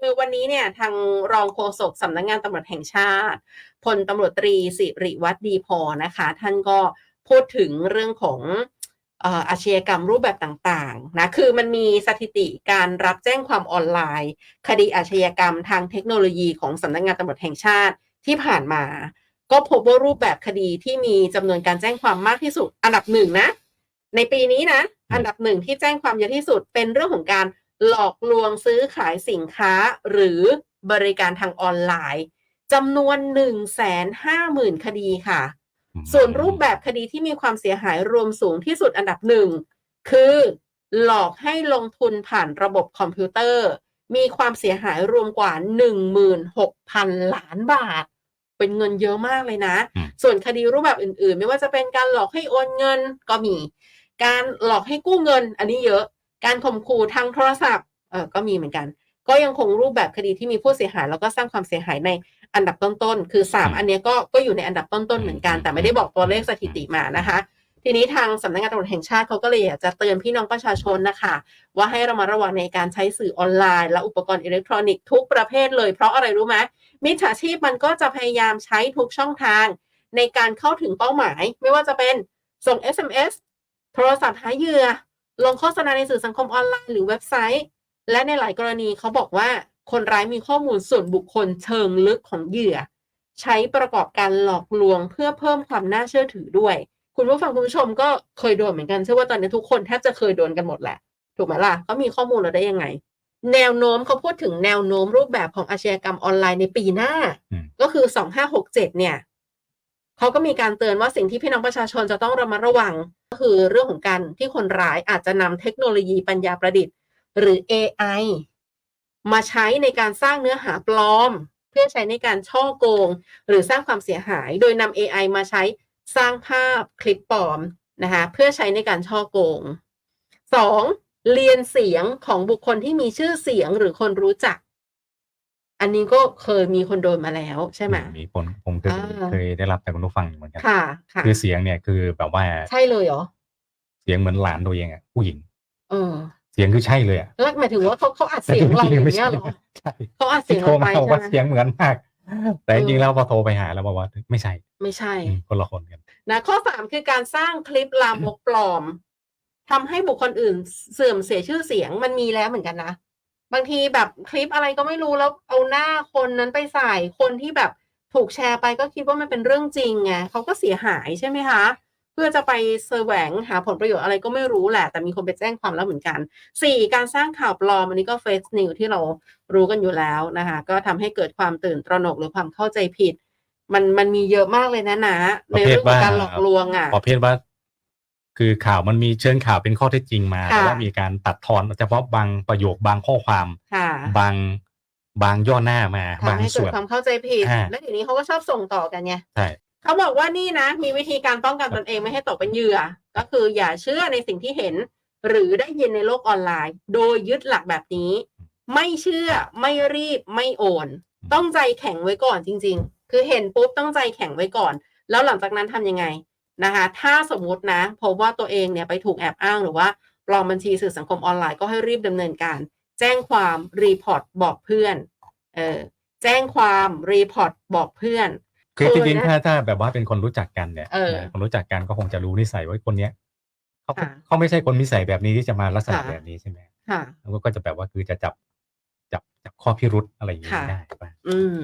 คือวันนี้เนี่ยทางรองโฆษกสำนักงานตำรวจแห่งชาติพลตำรวจตรีสิริวัตรดีพอนะคะ ท่านก็พูดถึงเรื่องของเอ่ออาชญากรรมรูปแบบต่างๆนะคือมันมีสถิติการรับแจ้งความออนไลน์ คดีอาชญากรรมทางเทคโนโลยีของสำนักงานตำรวจแห่งชาติที่ผ่านมา ก็พบว่ารูปแบบคดีที่มีจำนวนการแจ้งความมากที่สุด อันดับหนึ่งนะ ในปีนี้นะ อันดับหนึ่งที่แจ้งความเยอะที่สุดเป็นเรื่องของการ หลอกลวงซื้อขายสินค้าหรือบริการทางออนไลน์จำนวน 1 5 0 0 0 0 คดีค่ะ ส่วนรูปแบบคดีที่มีความเสียหายรวมสูงที่สุดอันดับหนึ่ง คือหลอกให้ลงทุนผ่านระบบคอมพิวเตอร์ มีความเสียหายรวมกว่า 16,000 ล้านบาท เป็นเงินเยอะมากเลยนะอืมส่วนคดีรูปแบบอื่นๆ ไม่ว่าจะเป็นการหลอกให้โอนเงินก็มี การหลอกให้กู้เงินอันนี้เยอะ การข่มขู่ทางโทรศัพท์เออก็มีเหมือนกัน ก็ยังคงรูปแบบคดีที่มีผู้เสียหาย แล้วก็สร้างความเสียหายในอันดับต้นๆคือสามอืมอันเนี้ยก็ก็อยู่ในอันดับต้นๆเหมือนกันอืมแต่ไม่ได้บอกตัวเลขสถิติมานะคะ ทีนี้ทางสำนักงานตำรวจแห่งชาติเขาก็เลยอยากจะเตือนพี่น้องประชาชนนะคะ ว่าให้เรามาระวังในการใช้สื่อออนไลน์ และอุปกรณ์อิเล็กทรอนิกส์ทุกประเภทเลยเพราะอะไรรู้ไหมมิจฉาชีพมันก็จะพยายามใช้ทุกช่องทาง ในการเข้าถึงเป้าหมาย ไม่ว่าจะเป็นส่ง SMS โทรศัพท์หาเหยื่อ ลงโฆษณาในสื่อสังคมออนไลน์หรือเว็บไซต์ และในหลายกรณีเขาบอกว่าคนร้ายมีข้อมูลส่วนบุคคลเชิงลึกของเหยื่อ ใช้ประกอบการหลอกลวงเพื่อเพิ่มความน่าเชื่อถือด้วย คุณผู้ฟังคุณผู้ชมก็เคยโดนเหมือนกันเชื่อว่าตอนนี้ทุกคนแทบจะเคยโดนกันหมดแหละ ถูกไหมล่ะเขามีข้อมูลเราได้ยังไง แนวโน้มเขาพูดถึงแนวโน้มรูปแบบของอาชญากรรมออนไลน์ในปีหน้าอืมก็คือ2567เนี่ย เขาก็มีการเตือนว่าสิ่งที่พี่น้องประชาชนจะต้องระมัดระวัง ก็คือเรื่องของการที่คนร้ายอาจจะนำเทคโนโลยีปัญญาประดิษฐ์ หรือ AI มาใช้ในการสร้างเนื้อหาปลอม เพื่อใช้ในการช่อโกง หรือสร้างความเสียหาย โดยนำ AI มาใช้สร้างภาพคลิปปลอมนะคะเพื่อใช้ในการช่อโกงสองเรียนเสียงของบุคคลที่มีชื่อเสียงหรือคนรู้จัก อันนี้ก็เคยมีคนโดนมาแล้วใช่ไหมมีผลผมเคยอ่าเคยได้รับจากคุณผู้ฟังอยู่เหมือนกันค่ะค่ะคือเสียงเนี่ยคือแบบว่า ใช่เลยเหรอ เสียงเหมือนหลานตัวเองอะผู้หญิง เออ เสียงคือใช่เลยอะแล้วหมายถึงว่าเขาเขาอัดเสียงเราอย่างเงี้ยเหรอใช่เขาอัดเสียงที่โทรเราไปมาบอกว่าใช่ไหมเสียงเหมือนมาก แต่จเอริงอๆแล้วพอโทรไปหาแล้วบอกว่าไม่ใช่ ไม่ใช่อืมคนละคนกันนะข้อสามคือการสร้างคลิปลามกปลอมทำให้บุคคลอื่นเสื่อมเสียชื่อเสียงมันมีแล้วเหมือนกันนะ บางทีแบบคลิปอะไรก็ไม่รู้แล้วเอาหน้าคนนั้นไปใส่คนที่แบบถูกแชร์ไปก็คิดว่ามันเป็นเรื่องจริงไงเขาก็เสียหายใช่ไหมคะ เพื่อจะไปแสวงหาผลประโยชน์อะไรก็ไม่รู้แหละ แต่มีคนไปแจ้งความแล้วเหมือนกันสี่การสร้างข่าวปลอมอันนี้ก็เฟซนิวที่เรารู้กันอยู่แล้วนะคะ ก็ทำให้เกิดความตื่นตระหนกหรือความเข้าใจผิด มันมันมีเยอะมากเลยนะนะประในเภทเรื่องของว่าการหลอกลวงอะประเภทว่า คือข่าวมันมีเชิญข่าวเป็นข้อเท็จจริงมาค่ะแต่ว่ามีการตัดทอนเฉพาะบางประโยคบางข้อความค่ะบางบางย่อหน้ามาบางทำให้เกิส่ดวนความเข้าใจผิดอ่าแล้วเดี๋ยวนี้เขาก็ชอบส่งต่อกันไงใช่เขาบอกว่านี่นะ มีวิธีการป้องกันตนเองไม่ให้ตกเป็นเหยื่อ ก็คืออย่าเชื่อในสิ่งที่เห็น หรือได้ยินในโลกออนไลน์ โดยยึดหลักแบบนี้ ไม่เชื่อไม่รีบไม่โอน ต้องใจแข็งไว้ก่อนจริง ๆ คือเห็นปุ๊บต้องใจแข็งไว้ก่อน แล้วหลังจากนั้นทำยังไง นะคะถ้าสมมุตินะพบว่าตัวเองเนี่ยไปถูกแอบอ้างหรือว่าปลอมบัญชีสื่อสังคมออนไลน์ก็ให้รีบดำเนินการ แจ้งความรีพอร์ตบอกเพื่อนเออแจ้งความรีพอร์ตบอกเพื่อน คือเคจยริงนะๆถ้าถ้าแบบว่าเป็นคนรู้จักกันเนี่ยเออนะคนรู้จักกันก็คงจะรู้นิสัยว่าคนเนี้ยเขาค่ะเขาไม่ใช่คนนิสัยแบบนี้ที่จะมาลักษณะค่ะแบบนี้ใช่ไหมค่ะแล้วก็จะแบบว่าคือจะจับจับจับข้อพิรุธอะไรอย่างนี้ค่ะได้ป่ะอืม